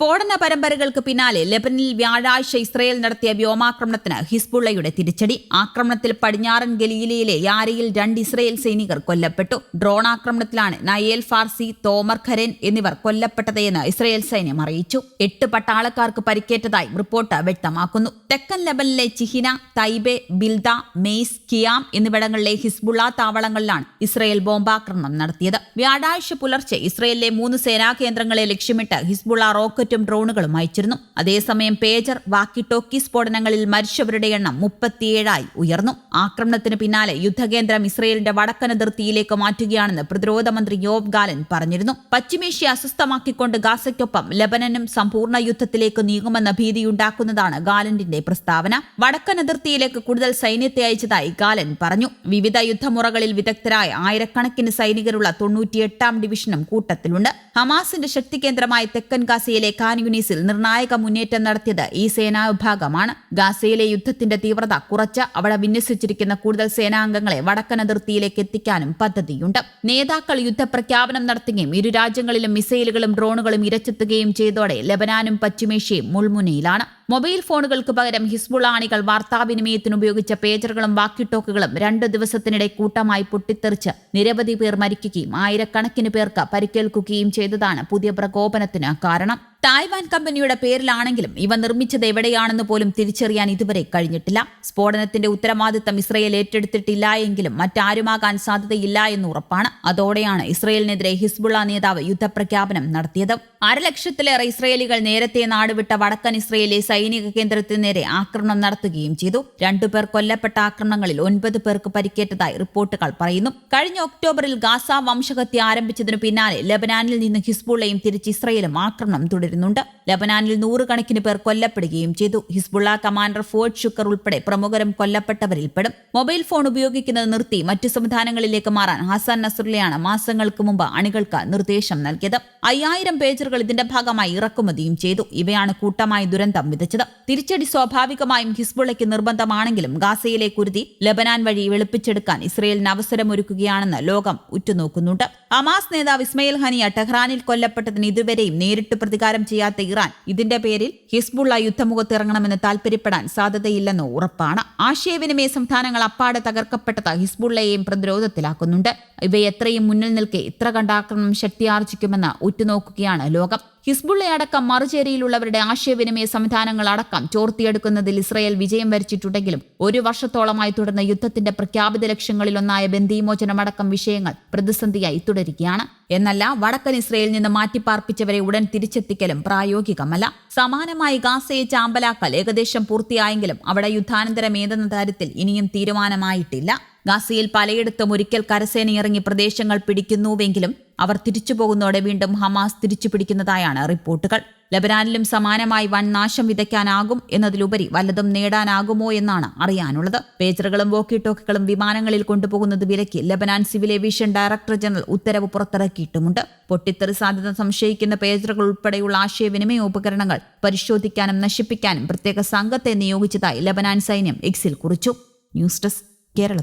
സ്ഫോടന പരമ്പരകൾക്ക് പിന്നാലെ ലെബനിൽ വ്യാഴാഴ്ച ഇസ്രയേൽ നടത്തിയ വ്യോമാക്രമണത്തിന് ഹിസ്ബുള്ളയുടെ തിരിച്ചടി. ആക്രമണത്തിൽ പടിഞ്ഞാറൻ ഗലീലയിലെ യാരയിൽ രണ്ട് ഇസ്രയേൽ സൈനികർ കൊല്ലപ്പെട്ടു. ഡ്രോൺ ആക്രമണത്തിലാണ് നയേൽ ഫാർസി തോമർ ഖരൻ എന്നിവർ കൊല്ലപ്പെട്ടതെന്ന് ഇസ്രയേൽ സൈന്യം അറിയിച്ചു. എട്ട് പട്ടാളക്കാർക്ക് പരിക്കേറ്റതായി റിപ്പോർട്ട് വ്യക്തമാക്കുന്നു. തെക്കൻ ലെബനിലെ ചിഹിന തൈബെ ബിൽദ മെയ്സ് കിയാം എന്നിവിടങ്ങളിലെ ഹിസ്ബുള്ള താവളങ്ങളിലാണ് ഇസ്രയേൽ ബോംബാക്രമണം നടത്തിയത്. വ്യാഴാഴ്ച പുലർച്ചെ ഇസ്രയേലിലെ മൂന്ന് സേനാ കേന്ദ്രങ്ങളെ ലക്ഷ്യമിട്ട് ഹിസ്ബുള്ള റോക്കറ്റും ഡ്രോണുകളും അയച്ചിരുന്നു. അതേസമയം പേജർ വാക്കി ടോക്കി സ്ഫോടനങ്ങളിൽ മരിച്ചവരുടെ എണ്ണം മുപ്പത്തിയേഴായി ഉയർന്നു. ആക്രമണത്തിന് പിന്നാലെ യുദ്ധകേന്ദ്രം ഇസ്രയേലിന്റെ വടക്കൻ അതിർത്തിയിലേക്ക് മാറ്റുകയാണെന്ന് പ്രതിരോധ മന്ത്രി യോബ് ഗാലൻ പറഞ്ഞിരുന്നു. പശ്ചിമേഷ്യ അസ്വസ്ഥമാക്കിക്കൊണ്ട് ഗാസയ്ക്കൊപ്പം ലബനനും സമ്പൂർണ യുദ്ധത്തിലേക്ക് നീങ്ങുമെന്ന ഭീതിയുണ്ടാക്കുന്നതാണ് ഗാലന്റിന്റെ പ്രസ്താവന. വടക്കൻ അതിർത്തിയിലേക്ക് കൂടുതൽ സൈന്യത്തെ അയച്ചതായി ഗാലൻ പറഞ്ഞു. വിവിധ യുദ്ധമുറകളിൽ വിദഗ്ധരായ ആയിരക്കണക്കിന് സൈനികരുള്ള തൊണ്ണൂറ്റിയെട്ടാം ഡിവിഷനും കൂട്ടത്തിലുണ്ട്. ഹമാസിന്റെ ശക്തി കേന്ദ്രമായ തെക്കൻ ഗാസയിലെ ഖാൻയുനീസിൽ നിർണായക മുന്നേറ്റം നടത്തിയത് ഈ സേനാ വിഭാഗമാണ്. ഗാസയിലെ യുദ്ധത്തിന്റെ തീവ്രത കുറച്ച് അവിടെ വിന്യസിച്ചിരിക്കുന്ന കൂടുതൽ സേനാംഗങ്ങളെ വടക്കൻ അതിർത്തിയിലേക്ക് എത്തിക്കാനും പദ്ധതിയുണ്ട്. നേതാക്കൾ യുദ്ധപ്രഖ്യാപനം നടത്തുകയും ഇരു രാജ്യങ്ങളിലും മിസൈലുകളും ഡ്രോണുകളും ഇരച്ചെത്തുകയും ചെയ്തോടെ ലബനാനും പശ്ചിമേഷ്യയും മുൾമുനയിലാണ്. മൊബൈൽ ഫോണുകൾക്ക് പകരം ഹിസ്ബുൾ ആണികൾ വാർത്താവിനിമയത്തിന് ഉപയോഗിച്ച പേജറുകളും വാക്കിട്ടോക്കുകളും രണ്ട് ദിവസത്തിനിടെ കൂട്ടമായി പൊട്ടിത്തെറിച്ച് നിരവധി പേർ മരിക്കുകയും ആയിരക്കണക്കിന് പേർക്ക് പരിക്കേൽക്കുകയും ചെയ്തതാണ് പുതിയ പ്രകോപനത്തിന് കാരണം. തായ്വാൻ കമ്പനിയുടെ പേരിലാണെങ്കിലും ഇവ നിർമ്മിച്ചത് എവിടെയാണെന്ന് പോലും തിരിച്ചറിയാൻ ഇതുവരെ കഴിഞ്ഞിട്ടില്ല. സ്ഫോടനത്തിന്റെ ഉത്തരവാദിത്തം ഇസ്രയേൽ ഏറ്റെടുത്തിട്ടില്ല എങ്കിലും മറ്റാരുമാകാൻ സാധ്യതയില്ല എന്ന് ഉറപ്പാണ്. അതോടെയാണ് ഇസ്രയേലിനെതിരെ ഹിസ്ബുള്ള നേതാവ് യുദ്ധപ്രഖ്യാപനം നടത്തിയത്. അരലക്ഷത്തിലേറെ ഇസ്രയേലികൾ നേരത്തെ നാടുവിട്ട വടക്കൻ ഇസ്രയേലിലെ സൈനിക കേന്ദ്രത്തിന് നേരെ ആക്രമണം നടത്തുകയും ചെയ്തു. രണ്ടുപേർ കൊല്ലപ്പെട്ട ആക്രമണങ്ങളിൽ ഒൻപത് പേർക്ക് പരിക്കേറ്റതായി റിപ്പോർട്ടുകൾ പറയുന്നു. കഴിഞ്ഞ ഒക്ടോബറിൽ ഗാസ വംശഹത്യ ആരംഭിച്ചതിനു പിന്നാലെ ലബനാനിൽ നിന്ന് ഹിസ്ബുള്ളയും തിരിച്ച് ഇസ്രയേലും ആക്രമണം തുടരുന്നുണ്ട്. ലബനാനിൽ നൂറുകണക്കിന് പേർ കൊല്ലപ്പെടുകയും ചെയ്തു. ഹിസ്ബുള്ള കമാൻഡർ ഫോർഡ് ഷുക്കർ ഉൾപ്പെടെ പ്രമുഖരും കൊല്ലപ്പെട്ടവരിൽ പെടും മൊബൈൽ ഫോൺ ഉപയോഗിക്കുന്നത് നിർത്തി മറ്റു സംവിധാനങ്ങളിലേക്ക് മാറാൻ ഹസൻ നസുറിലെയാണ് മാസങ്ങൾക്ക് മുമ്പ് അണികൾക്ക് നിർദ്ദേശം നൽകിയത്. അയ്യായിരം പേജറുകൾ ഇതിന്റെ ഭാഗമായി ഇറക്കുമതിയും ചെയ്തു. ഇവയാണ് കൂട്ടമായി ദുരന്തം വിതച്ചത്. തിരിച്ചടി സ്വാഭാവികമായും ഹിസ്ബുള്ളയ്ക്ക് നിർബന്ധമാണെങ്കിലും ഗാസയിലെ കുരുതി ലബനാൻ വഴി വെളുപ്പിച്ചെടുക്കാൻ ഇസ്രയേലിന് അവസരമൊരുക്കുകയാണെന്ന് ലോകം ഉറ്റുനോക്കുന്നുണ്ട്. ഹമാസ് നേതാവ് ഇസ്മയിൽ ഹനിയ ടെഹ്റാനിൽ കൊല്ലപ്പെട്ടതിന് ഇതുവരെയും നേരിട്ട് പ്രതികാരം ചെയ്യാത്ത ഇറാൻ ഇതിന്റെ പേരിൽ ഹിസ്ബുള്ള യുദ്ധമുഖത്ത് ഇറങ്ങണമെന്ന് താൽപര്യപ്പെടാൻ സാധ്യതയില്ലെന്ന് ഉറപ്പാണ്. ആശയവിനിമയ സംവിധാനങ്ങൾ അപ്പാടെ തകർക്കപ്പെട്ടത് ഹിസ്ബുള്ളയെയും പ്രതിരോധത്തിലാക്കുന്നുണ്ട്. ഇവയെത്രയും മുന്നിൽ നിൽക്കെ ഇത്ര കണ്ടാക്രമണം ശക്തിയാർജിക്കുമെന്ന് ഉറ്റുനോക്കുകയാണ് ലോകം. ഹിസ്ബുള്ളയടക്കം മറുചേരിയിലുള്ളവരുടെ ആശയവിനിമയ സംവിധാനങ്ങൾ അടക്കം ചോർത്തിയെടുക്കുന്നതിൽ ഇസ്രയേൽ വിജയം വരിച്ചിട്ടുണ്ടെങ്കിലും ഒരു വർഷത്തോളമായി തുടർന്ന യുദ്ധത്തിന്റെ പ്രഖ്യാപിത ലക്ഷ്യങ്ങളിലൊന്നായ ബന്ദിമോചനമടക്കം വിഷയങ്ങൾ പ്രതിസന്ധിയായി തുടരുകയാണ്. എന്നല്ല വടക്കൻ ഇസ്രയേലിൽ നിന്ന് മാറ്റിപ്പാർപ്പിച്ചവരെ ഉടൻ തിരിച്ചെത്തിക്കലും പ്രായോഗികമല്ല. സമാനമായി ഗാസയെ ചാമ്പലാക്കൽ ഏകദേശം പൂർത്തിയായെങ്കിലും അവിടെ യുദ്ധാനന്തരം ഏതെന്ന കാര്യത്തിൽ ഇനിയും തീരുമാനമായിട്ടില്ല. ഗാസയിൽ പലയിടത്തും ഒരിക്കൽ കരസേനയിറങ്ങി പ്രദേശങ്ങൾ പിടിക്കുന്നുവെങ്കിലും അവർ തിരിച്ചുപോകുന്നതോടെ വീണ്ടും ഹമാസ് തിരിച്ചു പിടിക്കുന്നതായാണ് റിപ്പോർട്ടുകൾ. ലബനാനിലും സമാനമായി വൻ നാശം വിതയ്ക്കാനാകും എന്നതിലുപരി വല്ലതും നേടാനാകുമോ എന്നാണ് അറിയാനുള്ളത്. പേജറുകളും വോക്കി ടോക്കുകളും വിമാനങ്ങളിൽ കൊണ്ടുപോകുന്നത് വിലക്കി Lebanon civil aviation director general ഉത്തരവ് പുറത്തിറക്കിയിട്ടുമുണ്ട്. പൊട്ടിത്തെറി സാധ്യത സംശയിക്കുന്ന പേജറുകൾ ഉൾപ്പെടെയുള്ള ആശയവിനിമയ ഉപകരണങ്ങൾ പരിശോധിക്കാനും നശിപ്പിക്കാനും പ്രത്യേക സംഘത്തെ നിയോഗിച്ചതായി ലബനാൻ സൈന്യം എക്സിൽ കുറിച്ചു. News desk Kerala